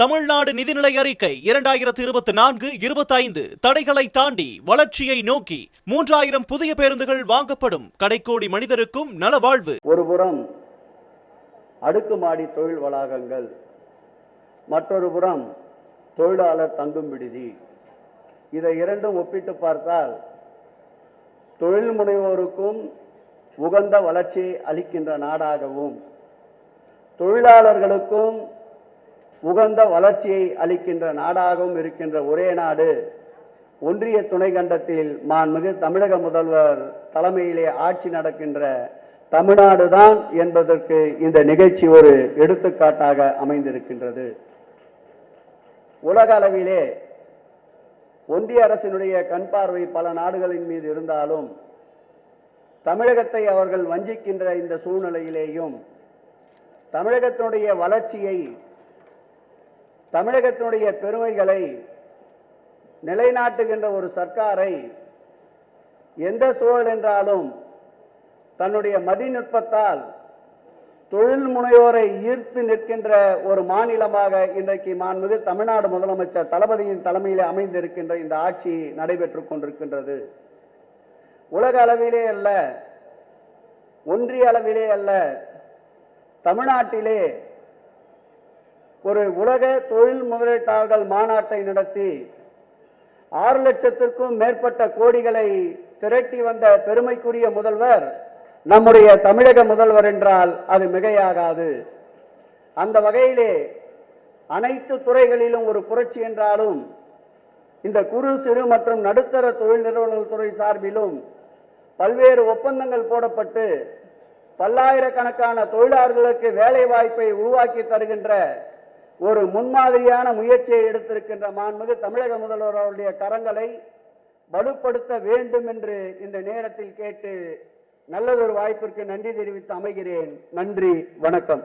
தமிழ்நாடு நிதிநிலை அறிக்கை இரண்டாயிரத்து இருபத்தி நான்கு இருபத்தைந்து தடைகளை தாண்டி வளர்ச்சியை நோக்கி மூன்றாயிரம் புதிய பேருந்துகள் வாங்கப்படும். கடைக்கோடி மனிதருக்கும் நலவாழ்வு. ஒருபுறம் அடுக்குமாடி தொழில் வளாகங்கள் மற்றொரு புறம் தொழிலாளர் தங்கும் விடுதி. இதை இரண்டும் ஒப்பிட்டு பார்த்தால் தொழில் முனைவோருக்கும் உகந்த வளர்ச்சி அளிக்கின்ற நாடாகவும் தொழிலாளர்களுக்கும் உகந்த வளர்ச்சியை அளிக்கின்ற நாடாகவும் இருக்கின்ற ஒரே நாடு ஒன்றிய துணை கண்டத்தில் மாண்புமிகு தமிழக முதல்வர் தலைமையிலே ஆட்சி நடக்கின்ற தமிழ்நாடு தான் என்பதற்கு இந்த நிகழ்ச்சி ஒரு எடுத்துக்காட்டாக அமைந்திருக்கின்றது. உலக அளவிலே ஒன்றிய அரசினுடைய கண் பார்வை பல நாடுகளின் மீது இருந்தாலும் தமிழகத்தை அவர்கள் வஞ்சிக்கின்ற இந்த சூழ்நிலையிலேயும் தமிழகத்தினுடைய வளர்ச்சியை தமிழகத்தினுடைய பெருமைகளை நிலைநாட்டுகின்ற ஒரு சர்க்காரை எந்த சூழல் என்றாலும் தன்னுடைய மதிநுட்பத்தால் தொழில் முனைவோரை ஈர்த்து நிற்கின்ற ஒரு மாநிலமாக இன்றைக்கு மாண்புமிகு தமிழ்நாடு முதலமைச்சர் தளபதியின் தலைமையில் அமைந்திருக்கின்ற இந்த ஆட்சி நடைபெற்றுக் கொண்டிருக்கின்றது. உலக அளவிலே அல்ல ஒன்றிய அளவிலே அல்ல தமிழ்நாட்டிலே ஒரு உலக தொழில் முதலீட்டாளர்கள் மாநாட்டை நடத்தி ஆறு லட்சத்திற்கும் மேற்பட்ட கோடிகளை திரட்டி வந்த பெருமைக்குரிய முதல்வர் நம்முடைய தமிழக முதல்வர் என்றால் அது மிகையாகாது. அந்த வகையிலே அனைத்து துறைகளிலும் ஒரு புரட்சி என்றாலும் இந்த குறு சிறு மற்றும் நடுத்தர தொழில் நிறுவனங்கள் துறை சார்பிலும் பல்வேறு ஒப்பந்தங்கள் போடப்பட்டு பல்லாயிரக்கணக்கான தொழிலாளர்களுக்கு வேலை வாய்ப்பை உருவாக்கி தருகின்ற ஒரு முன்மாதிரியான முயற்சியை எடுத்திருக்கின்ற மாண்புமிகு தமிழக முதல்வர் அவருடைய கரங்களை வலுப்படுத்த வேண்டும் என்று இந்த நேரத்தில் கேட்டு நல்லதொரு வாய்ப்பிற்கு நன்றி தெரிவித்து அமைகிறேன். நன்றி வணக்கம்.